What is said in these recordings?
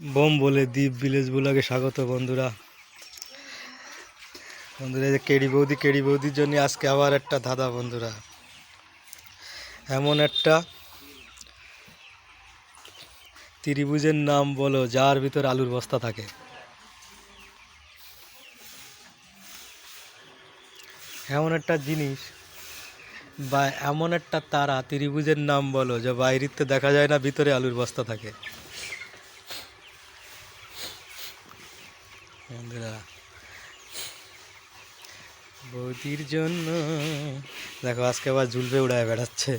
Bomb বলে দ্বীপ village ব্লগে স্বাগত বন্ধুরা। বন্ধুরা যে কেড়ি বৌদি, কেড়ি বৌদির জন্য আজকে আবার একটা ধাঁধা বন্ধুরা। এমন একটা ত্রিভুজের নাম বলো, যার ভিতর আলুর বস্তা থাকে। এমন একটা জিনিস বা এমন একটা তারা ত্রিভুজের নাম বলো, যা বাইরেতে দেখা যায় না, ভিতরে আলুর বস্তা থাকে বন্ধুরা বৌদির জন্য। দেখো আজকে আবার ঝুলবে উড়ায় বেড়াচ্ছে।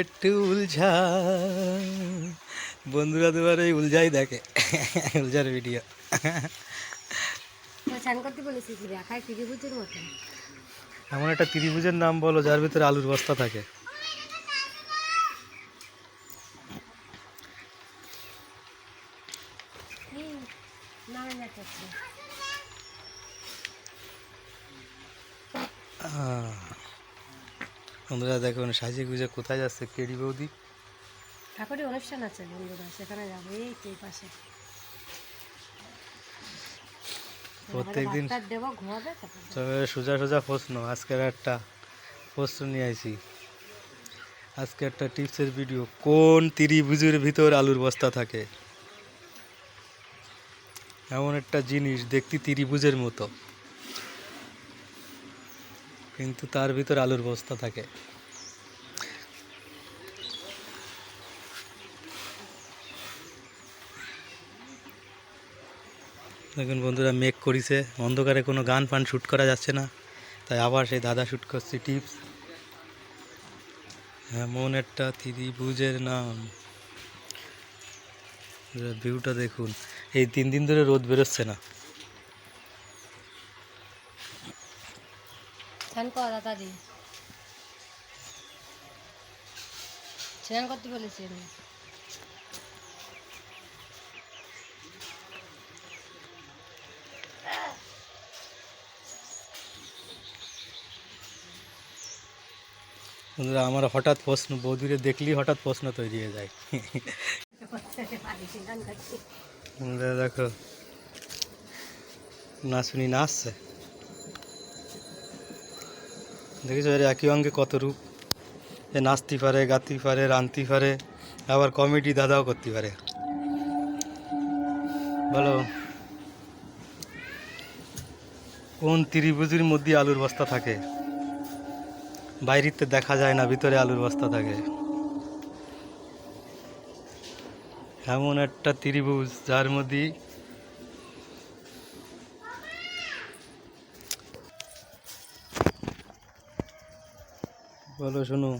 একটু উলঝা। বন্ধুরা দুবার এই উলঝাই দেখে উলঝার ভিডিও এমন একটা ত্রিভুজের নাম বলো যার ভিতরে আলুর বস্তা থাকে হুম, না না করছে আহ। বন্ধুরা দেখুন সাজিয়ে গুজে কোথায় যাচ্ছে কেডি বৌদি? ঠাকুরের অনুষ্ঠান আছে বন্ধুরা সেখানে যাব এই তো পাশে। প্রত্যেকদিন তবে সোজা সোজা প্রশ্ন আজকের একটা প্রশ্ন নিয়ে আইছি। আজকে একটা টিপসের ভিডিও কোন ত্রিভুজের ভিতর আলুর বস্তা থাকে? এমন একটা জিনিস দেখতে ত্রিভুজের মতো কিন্তু তার ভিতর আলুর বস্তা থাকে। দেখুন বন্ধুরা মেক করিছে। অন্ধকারে কোনো গান ফান শ্যুট করা যাচ্ছে না। তাই আবার সেই দাদা শ্যুট করছি টিপস। এমন একটা ত্রিভুজের নাম। ভিউটা দেখুন। এই তিন দিন ধরে রোদ বেরোচ্ছে না। স্নান করতে বলেছি আমি। বন্ধুরা, আমার হঠাৎ প্রশ্ন, বৌদিরে দেখলেই হঠাৎ প্রশ্ন তৈরি হয়ে যায়। স্নান করছি বন্ধুরা দেখো নাচুনি নাচছে দেখেছ, এর একই অঙ্গে কত রূপ? এ নাচতে পারে গাতে পারে, রাঁধতে পারে, আবার কমেডি দাদাও করতে পারে। বলো, কোন ত্রিভুজের মধ্যে আলুর বস্তা থাকে? বাইরেতে দেখা যায় না ভিতরে আলুর বস্তা থাকে। এমন একটা ত্রিভুজ যার মধ্যে বলো শোনো।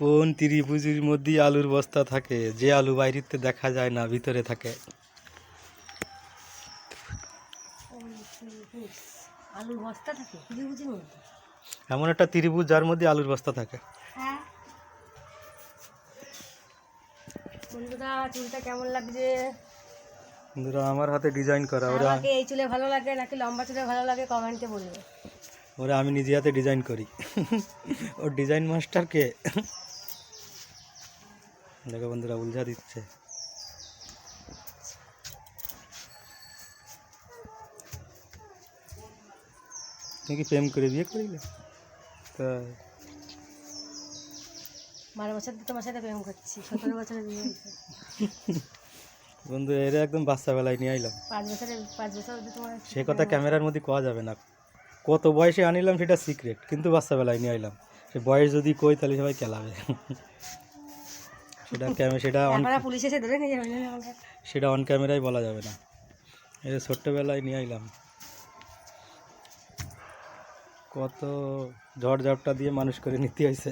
কোন ত্রিভুজের মধ্যে আলুর বস্তা থাকে? যে আলু বাইরেতে দেখা যায় না ভিতরে থাকে আলুর বস্তা থাকে ত্রিভুজের মধ্যে এমন একটা ত্রিভুজ যার মধ্যে আলুর বস্তা থাকে। হ্যাঁ। বন্ধুরা চুলটা কেমন লাগছে? বন্ধুরা আমার হাতে ডিজাইন করা ওরা আমাকে এই চুলে ভালো লাগে নাকি লম্বা চুলে ভালো লাগে? কমেন্টে বলবে। ওরা আমি নিজে হাতে ডিজাইন করি। ওর ডিজাইন মাস্টারকে দেখো বন্ধুরা উলঝা দিচ্ছে। তুমি কি প্রেম করে বিয়ে করিলে? তা বারো বছর তোমার সাথে প্রেম করছি সতেরো বছরে বিয়ে বন্ধু এরা একদম বাচ্চা বেলায় নিয়ে আইলাম। পাঁচ বছরে পাঁচ বছর তোমার সে কথা ক্যামেরার মধ্যে কোয়া যাবে না। কত বয়সে আনিলাম সেটা সিক্রেট কিন্তু বাচ্চা বেলায় নিয়ে আইলাম। সে বয়স যদি কই তাহলে সবাই কেলাবে। সেটা ক্যামে সেটা অন পুলিশ এসে ধরে নিয়ে যাবে। সেটা অন ক্যামেরায় বলা যাবে না। এই ছোট্টবেলায় নিয়ে আইলাম। কত ঝড় ঝাপটা দিয়ে মানুষ করে নিতে হয়েছে।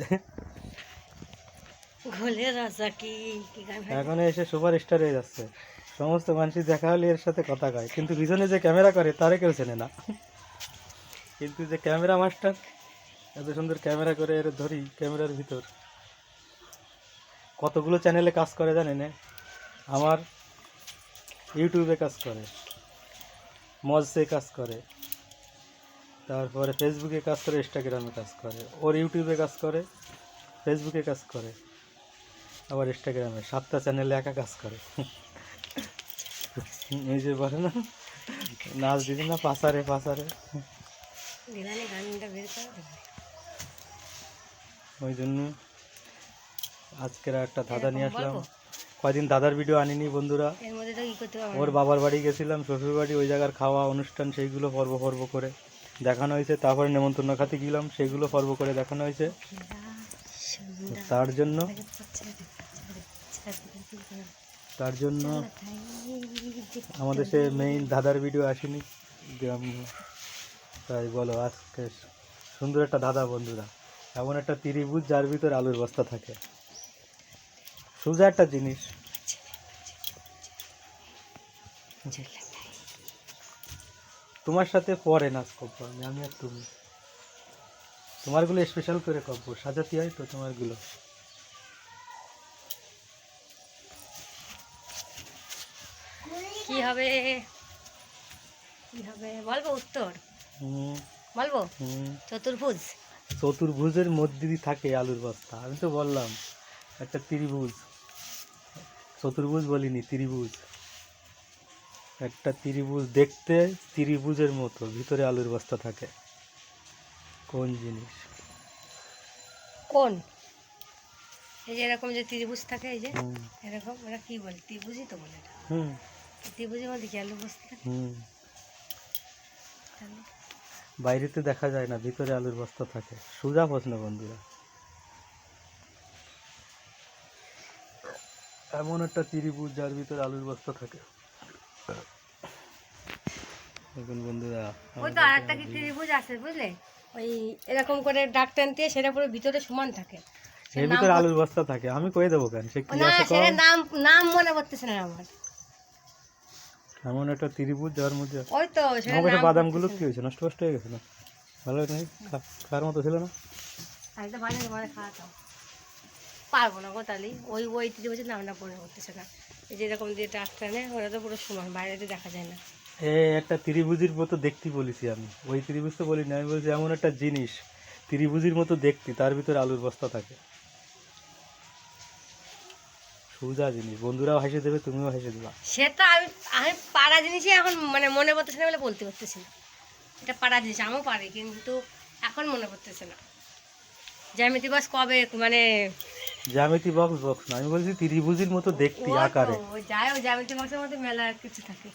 হয়? এখন এসে সুপার স্টার হয়ে যাচ্ছে। সমস্ত মানুষই দেখা হলে এর সাথে কথা কয় কিন্তু পিছনে যে ক্যামেরা করে তারে কেউ চেনে না। কিন্তু যে ক্যামেরা মাস্টার এত সুন্দর ক্যামেরা করে এর ধরি ক্যামেরার ভিতর। কতগুলো চ্যানেলে কাজ করে জানেন? আমার ইউটিউবে কাজ করে মজসে কাজ করে। তারপরে ফেসবুকে কাজ করে ইনস্টাগ্রামে কাজ করে ওর ইউটিউবে কাজ করে ফেসবুকে কাজ করে আবার ইনস্টাগ্রামে সাতটা চ্যানেলে একা কাজ করে। এই যে বলে না নাচ দিদি না পাসারে পাসারে। ওই জন্য আজকের একটা দাদা নিয়ে আসলাম? কয়দিন দাদার ভিডিও আনিনি বন্ধুরা। ওর বাবার বাড়ি গেছিলাম শ্বশুর বাড়ি ওই জায়গার খাওয়া অনুষ্ঠান সেইগুলো পর্ব পর্ব করে। দেখানো হয়েছে তারপরে নেমন্তন্ন খাতে গেলাম সেগুলো পর্ব করে দেখানো হয়েছে তার জন্য তার জন্য আমাদের সে মেইন দাদার ভিডিও আসেনি তাই বলো আজকে সুন্দর একটা দাদা বন্ধুরা এমন একটা ত্রিভুজ যার ভিতরে আলুর বস্তা থাকে সোজা একটা জিনিস তোমার সাথে পরে নাচ করব আমি আমি আর তুমি। তোমারগুলো স্পেশাল করে করব সাজাতে হয় তো তোমারগুলো। কি হবে? কি হবে? বলব উত্তর? হুম। বলব? চতুর্ভুজ। চতুর্ভুজের মধ্যে দিয়ে থাকে আলুর বস্তা। আমি তো বললাম একটা ত্রিভুজ। চতুর্ভুজ বলিনি ত্রিভুজ। একটা ত্রিভুজ দেখতে ত্রিভুজের মতো ভিতরে আলুর বস্তা থাকে। কোন জিনিস? কোন? এই যে এরকম যে ত্রিভুজ থাকে এই যে এরকম ওরা কি বলে? ত্রিভুজই তো বলে এটা হুম। ত্রিভুজের মধ্যে কি আলু বস্তা? হুম। বাইরেতে দেখা যায় না ভিতরে আলুর বস্তা থাকে। সোজা প্রশ্ন বন্ধুরা? এমন একটা ত্রিভুজ যার ভিতরে আলুর বস্তা থাকে। দেখুন বন্ধুরা ওই তো আর একটা কি ত্রিভুজ আছে বুঝলে? ওই এরকম করে ডাক টানতে সেটা পুরো ভিতরে সমান থাকে। এর ভিতরে আলুর বস্তা থাকে আমি কয়ে দেবো কেন? সে কি না আছে সেটা নাম নাম মনে পড়তেছে না আমার। এমন একটা ত্রিভুজ যার মধ্যে ওই তো সেটা বাদামগুলো কি হয়েছে? নষ্ট নষ্ট হয়ে গেছে না? ভালো নেই? খাওয়ার মতো ছিল না? তো বাজারে তোমাদের খাওয়াতাম। পারব না গো তাহলে। ওই ওই ত্রিভুজের নামটা মনে করতেছে না। এই যে এরকম দিয়ে ডাক টানে ওরা তো পুরো সমান বাইরে তো দেখা যায় না। এ একটা ত্রিভুজের মতো দেখতে বলেছি আমি। ওই ত্রিভুজ তো বলিনি আমি বলছি এমন একটা জিনিস ত্রিভুজের মতো দেখতে তার ভিতরে আলুর বস্তা থাকে। সোজা জিনিস বন্ধুরাও হেসে দেবে তুমিও হেসে দেবা। সেটা আমি আমি পাড়া জিনিসই এখন মানে মনে পড়তেছে না বলে বলতে পারতেছি না। এটা পাড়া জিনিস আমিও পারি কিন্তু এখন মনে পড়তেছে না। জ্যামিতি বাস কবে মানে জ্যামিতি বক্স বক্স না আমি বলছি ত্রিভুজের মতো দেখতে আকারে। ওই যায় ওই জ্যামিতি বক্সের মধ্যে মেলা কিছু থাকে।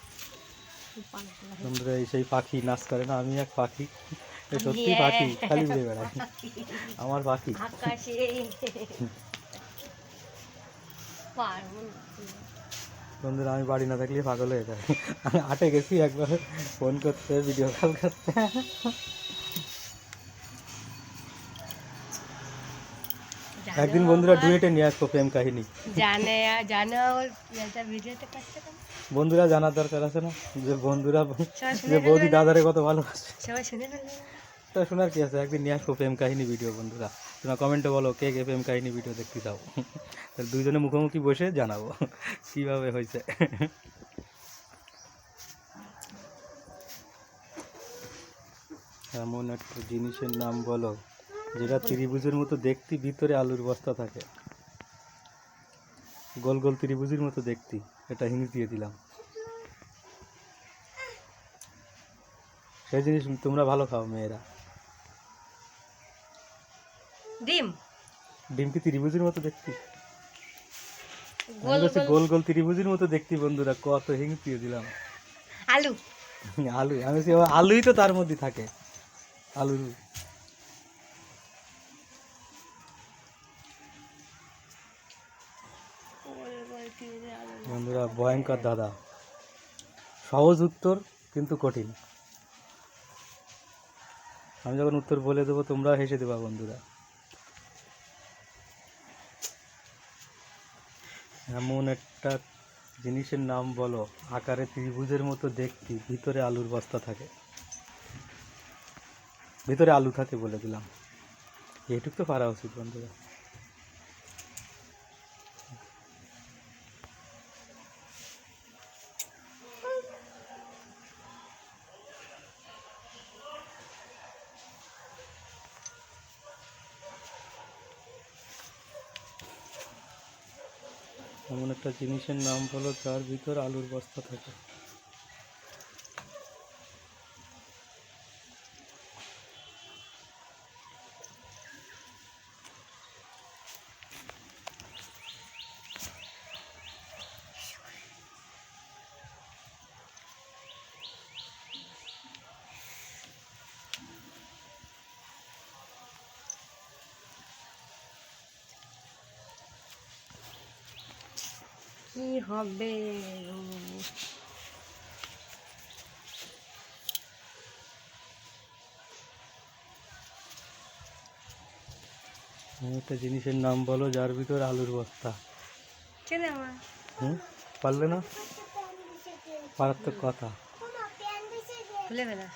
বন্ধুরা এই সেই পাখি নাচ করে না আমি এক পাখি। সত্যি পাখি খালি উড়ে বেড়াই আমার পাখি। বন্ধুরা আমি বাড়ি না থাকলে পাগল হয়ে যায় আমি আটে গেছি একবার ফোন করতে ভিডিও কল করতে। একদিন বন্ধুরা ডুয়েটে নিয়ে আসব প্রেম কাহিনী। জানে জানো ভিডিওতে বন্ধুরা জানার দরকার আছে না? যে বন্ধুরা যে বৌদি দাদারে কত ভালোবাসে। সবাই শুনে? তো শোনার কি আছে? একদিন নিয়ে আসব প্রেম কাহিনী ভিডিও বন্ধুরা। তোমরা কমেন্টে বলো কে কে প্রেম কাহিনী ভিডিও দেখতে চাও? তাহলে দুইজনে মুখোমুখি বসে জানাব কীভাবে হয়েছে। এমন একটা জিনিসের নাম বলো। যেটা ত্রিভুজের মতো দেখতে ভিতরে আলুর বস্তা থাকে। গোল গোল ত্রিভুজের মতো দেখতে। এটা হিংস দিয়ে দিলাম। সেই জিনিস তোমরা ভালো খাও মেয়েরা। ডিম? ডিম কি ত্রিভুজের মতো দেখতে। গোল গোল। ত্রিভুজের মতো দেখতে বন্ধুরা কত হিংস দিয়ে দিলাম। আলু? আলু আমি আলুই তো তার মধ্যে থাকে। আলু বন্ধুরা, ভয়ঙ্কর দাদা। সহজ উত্তর, কিন্তু কঠিন। আমি যখন উত্তর বলে দেবো, তোমরা হেসে দেবা বন্ধুরা। এমন একটা জিনিসের নাম বলো, আকারে ত্রিভুজের মতো দেখতে, ভিতরে আলুর বস্তা থাকে। ভিতরে আলু থাকে বলে দিলাম। এইটুক তো পারা উচিত বন্ধুরা। এমন একটা জিনিসের নাম বলো যার ভিতর আলুর বস্তা থাকে। কি হবে এমন একটা জিনিসের নাম বলো যার ভিতর আলুর বস্তা। চেনে হুম? পারলে না? পারার তো কথা। খুলে ফেলা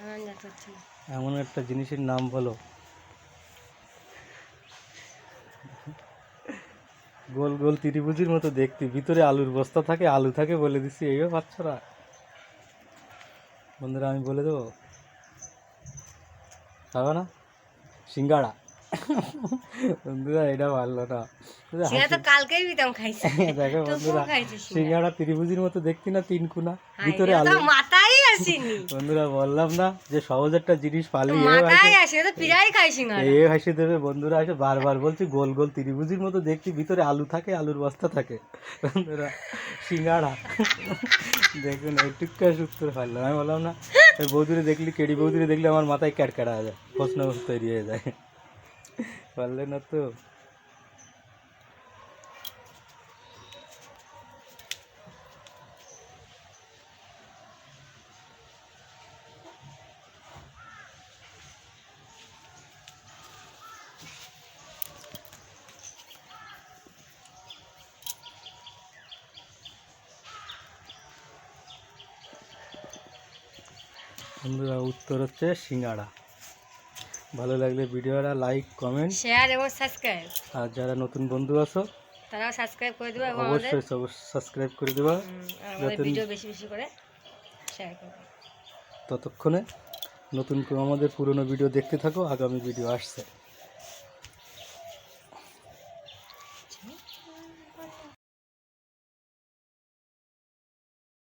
আমার যা করছি না। এমন একটা জিনিসের নাম বলো। গোল গোল ত্রিভুজের মতো দেখতে। ভিতরে আলুর বস্তা থাকে আলু থাকে বলে দিচ্ছি এইও বাচ্চারা। বন্ধুরা আমি বলে দেবো? খাবে না? সিঙ্গাড়া। বন্ধুরা এটা ভালো না। দেখো বন্ধুরা সিঙ্গাড়া। ত্রিভুজের মতো দেখতি না তিন কুনা। ভিতরে রে, ও তো আলু। মাথায় আসেনি। বন্ধুরা বললাম না যে সহজ একটা জিনিস এও মাথায় আসে তো পিরাই খাই সিঙ্গারা। এ হাসি দেবে বন্ধুরা আসে বারবার বলছি গোল গোল ত্রিভুজের মতো দেখছি ভিতরে আলু থাকে আলুর বস্তা থাকে। বন্ধুরা সিঙ্গাড়া দেখুন একটুকা উত্তর পারলাম। আমি বললাম না বৌদিরে দেখলি কেডি বৌদিরে দেখলে আমার মাথায় ক্যাটক্যাটা হয়ে যায় প্রশ্ন তৈরি হয়ে যায়। পারলে না তো। বন্ধুরা উত্তর হচ্ছে সিঙ্গাড়া ভালো লাগলে ভিডিওটা লাইক কমেন্ট শেয়ার এবং সাবস্ক্রাইব আর যারা নতুন বন্ধু আছো তারাও সাবস্ক্রাইব করে দেবা অবশ্যই সাবস্ক্রাইব করে দেবা। ভিডিও বেশি বেশি করে শেয়ার করবে। ততক্ষণে নতুন করে আমাদের পুরনো ভিডিও দেখতে থাকো আগামী ভিডিও আসছে।